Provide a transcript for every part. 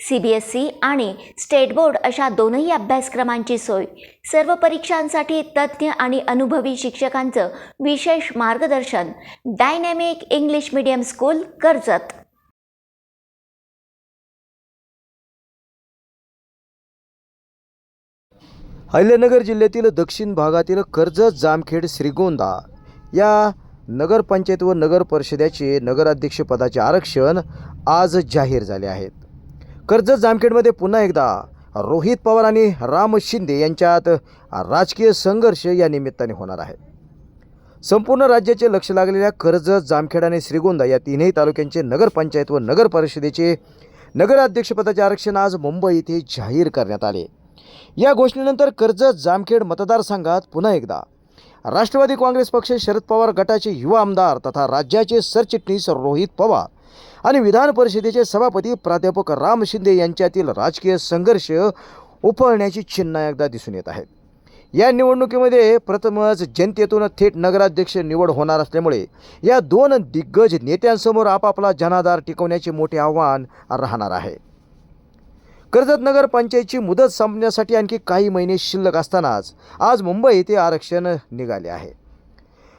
C B S E आणि state board अशा दोनही अभ्यासक्रमांची सोय. सर्व परीक्षांसाठी तज्ज्ञ आणि अनुभवी शिक्षकांचं विशेष मार्गदर्शन. Dynamic English medium school Karjat. Ahilyanagar जिल्ह्यातील दक्षिण भागातील कर्जत जामखेड श्रीगोंदा या नगरपंचायत व नगर परिषदेचे नगराध्यक्षपदाचे आरक्षण आज जाहीर झाले आहेत. कर्जत जामखेडमध्ये पुन्हा एकदा रोहित पवार आणि राम शिंदे यांच्यात राजकीय संघर्ष या निमित्ताने होणार आहे. संपूर्ण राज्याचे लक्ष लागलेल्या कर्जत जामखेड आणि श्रीगोंदा या तीनही तालुक्यांचे नगरपंचायत व नगर परिषदेचे नगराध्यक्षपदाचे आरक्षण आज मुंबई येथे जाहीर करण्यात आले. या घोषणेनंतर कर्जत जामखेड मतदारसंघात पुन्हा एकदा राष्ट्रवादी काँग्रेस पक्ष शरद पवार गटाचे युवा आमदार तथा राज्याचे सरचिटणीस रोहित पवार आणि विधान परिषदेचे सभापती प्राध्यापक राम शिंदे यांच्यातील राजकीय संघर्ष उफळण्याची चिन्ह एकदा दिसून येत आहेत. या निवडणुकीमध्ये प्रथमच जनतेतून थेट नगराध्यक्ष निवड होणार असल्यामुळे या दोन दिग्गज नेत्यांसमोर आपापला जनाधार टिकवण्याचे मोठे आव्हान राहणार आहे. कर्जत नगरपंचायतीची मुदत संपण्यासाठी आणखी काही महिने शिल्लक असतानाच आज मुंबई येथे आरक्षण निघाले आहे.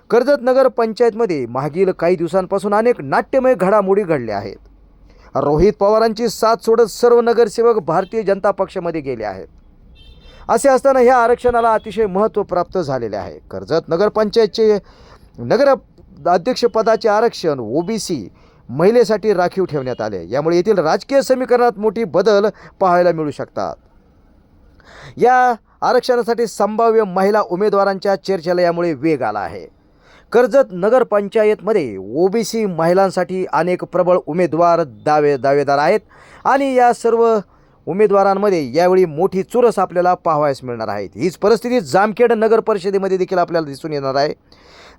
कर्जत नगर पंचायतमध्ये मागील काही दिवसांपासून अनेक नाट्यमय घडामोडी घडल्या आहेत. रोहित पवारांची साथ सोडत सर्व नगरसेवक भारतीय जनता पक्षामध्ये गेले आहेत. असे असताना ह्या आरक्षणाला अतिशय महत्त्व प्राप्त झालेले आहे. कर्जत नगरपंचायतचे नगर अध्यक्षपदाचे आरक्षण ओबीसी महिलेसाठी राखीव ठेवण्यात आले. यामुळे येथील राजकीय समीकरणात मोठी बदल पाहायला मिळू शकतात. या आरक्षणासाठी संभाव्य महिला उमेदवारांच्या चर्चेला यामुळे वेग आला आहे. कर्जत नगरपंचायतमध्ये ओबीसी महिलांसाठी अनेक प्रबळ उमेदवार दावे दावेदार आहेत आणि या सर्व उमेदवारांमध्ये यावेळी मोठी चुरस आपल्याला पाहावयास मिळणार आहे. हीच परिस्थिती जामखेड नगर परिषदेमध्ये देखील आपल्याला दिसून येणार आहे.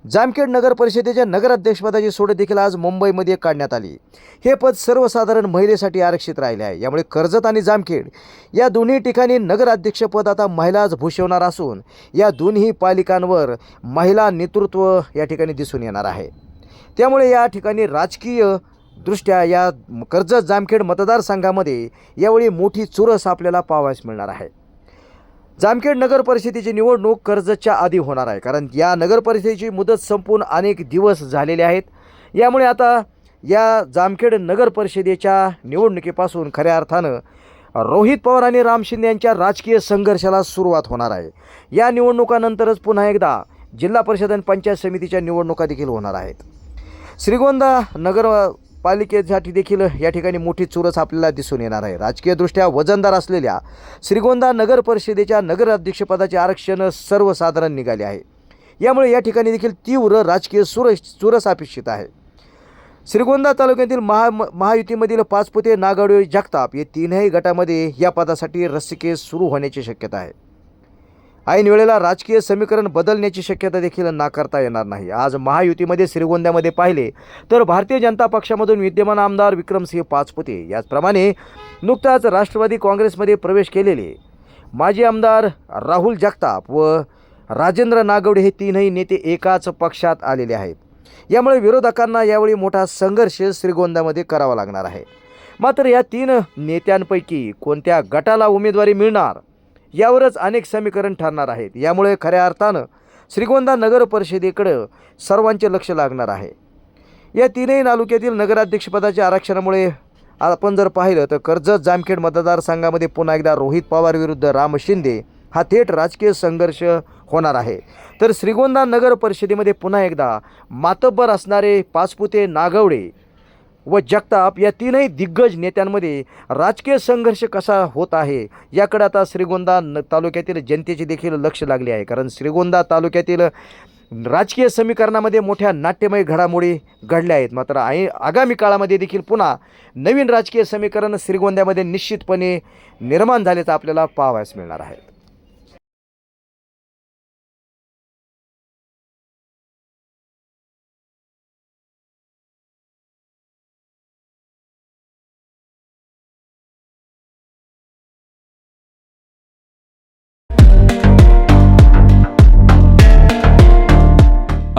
जामखेड नगर परिषदेच्या नगराध्यक्षपदाची सोडत देखील आज मुंबईमध्ये काढण्यात आली. हे पद सर्वसाधारण महिलेसाठी आरक्षित राहिले आहे. यामुळे कर्जत आणि जामखेड या दोन्ही ठिकाणी नगराध्यक्षपद आता महिलाच भूषवणार असून या दोन्ही पालिकांवर महिला नेतृत्व या ठिकाणी दिसून येणार आहे. त्यामुळे या ठिकाणी राजकीय दृष्ट्या या कर्जत जामखेड मतदारसंघामध्ये यावेळी मोठी चुरस आपल्याला पाहावयास मिळणार आहे. जामखेड नगर परिषदेची निवडणूक कर्जतच्या आधी होणार आहे. कारण या नगर परिषदेची मुदत संपून अनेक दिवस झालेले आहेत. यामुळे आता या जामखेड नगर परिषदेच्या निवडणुकीपासून खऱ्या अर्थानं रोहित पवार आणि राम शिंदे यांच्या राजकीय संघर्षाला सुरुवात होणार आहे. या निवडणुकानंतरच पुन्हा एकदा जिल्हा परिषद आणि पंचायत समितीच्या निवडणुका देखील होणार आहेत. श्रीगोंदा नगर पालिकेसाठी देखील या ठिकाणी मोठी चुरस आपल्याला दिसून येणार आहे. राजकीयदृष्ट्या वजनदार असलेल्या श्रीगोंदा नगर परिषदेच्या नगराध्यक्षपदाचे आरक्षण सर्वसाधारण निघाले आहे. यामुळे या ठिकाणी देखील तीव्र राजकीय सुरस चुरस अपेक्षित आहे. श्रीगोंदा तालुक्यातील महा महायुतीमधील पाचपुते नागाडे जगताप या तीनही गटामध्ये या पदासाठी रस्सीकेस सुरू होण्याची शक्यता आहे. ऐन वेळेला राजकीय समीकरण बदलण्याची शक्यता देखील नाकारता येणार नाही. आज महायुतीमध्ये श्रीगोंद्यामध्ये पाहिले तर भारतीय जनता पक्षामधून विद्यमान आमदार विक्रमसिंह पाचपुते. याचप्रमाणे नुकताच राष्ट्रवादी काँग्रेसमध्ये प्रवेश केलेले माजी आमदार राहुल जगताप व राजेंद्र नागवडे हे तीनही नेते एकाच पक्षात आलेले आहेत. यामुळे विरोधकांना यावेळी मोठा संघर्ष श्रीगोंद्यामध्ये करावा लागणार आहे. मात्र या तीन नेत्यांपैकी कोणत्या गटाला उमेदवारी मिळणार? यावरच अनेक समीकरण ठरणार आहेत. यामुळे खऱ्या अर्थानं श्रीगोंदा नगर परिषदेकडं सर्वांचे लक्ष लागणार आहे. या तीनही तालुक्यातील नगराध्यक्षपदाच्या आरक्षणामुळे आपण जर पाहिलं तर कर्जत जामखेड मतदारसंघामध्ये पुन्हा एकदा रोहित पवार विरुद्ध राम शिंदे हा थेट राजकीय संघर्ष होणार आहे. तर श्रीगोंदा नगर परिषदेमध्ये पुन्हा एकदा मातब्बर असणारे पाचपुते नागवडे व जगताप या तीनही दिग्गज नेत्यांमध्ये राजकीय संघर्ष कसा होत आहे याकडे आता श्रीगोंदा न तालुक्यातील जनतेचे देखील लक्ष लागले आहे. कारण श्रीगोंदा तालुक्यातील राजकीय समीकरणामध्ये मोठ्या नाट्यमय घडामोडी घडल्या आहेत. मात्र आई आगामी काळामध्ये देखील पुन्हा नवीन राजकीय समीकरण श्रीगोंद्यामध्ये निश्चितपणे निर्माण झाल्याचं आपल्याला पाहावयास मिळणार आहे.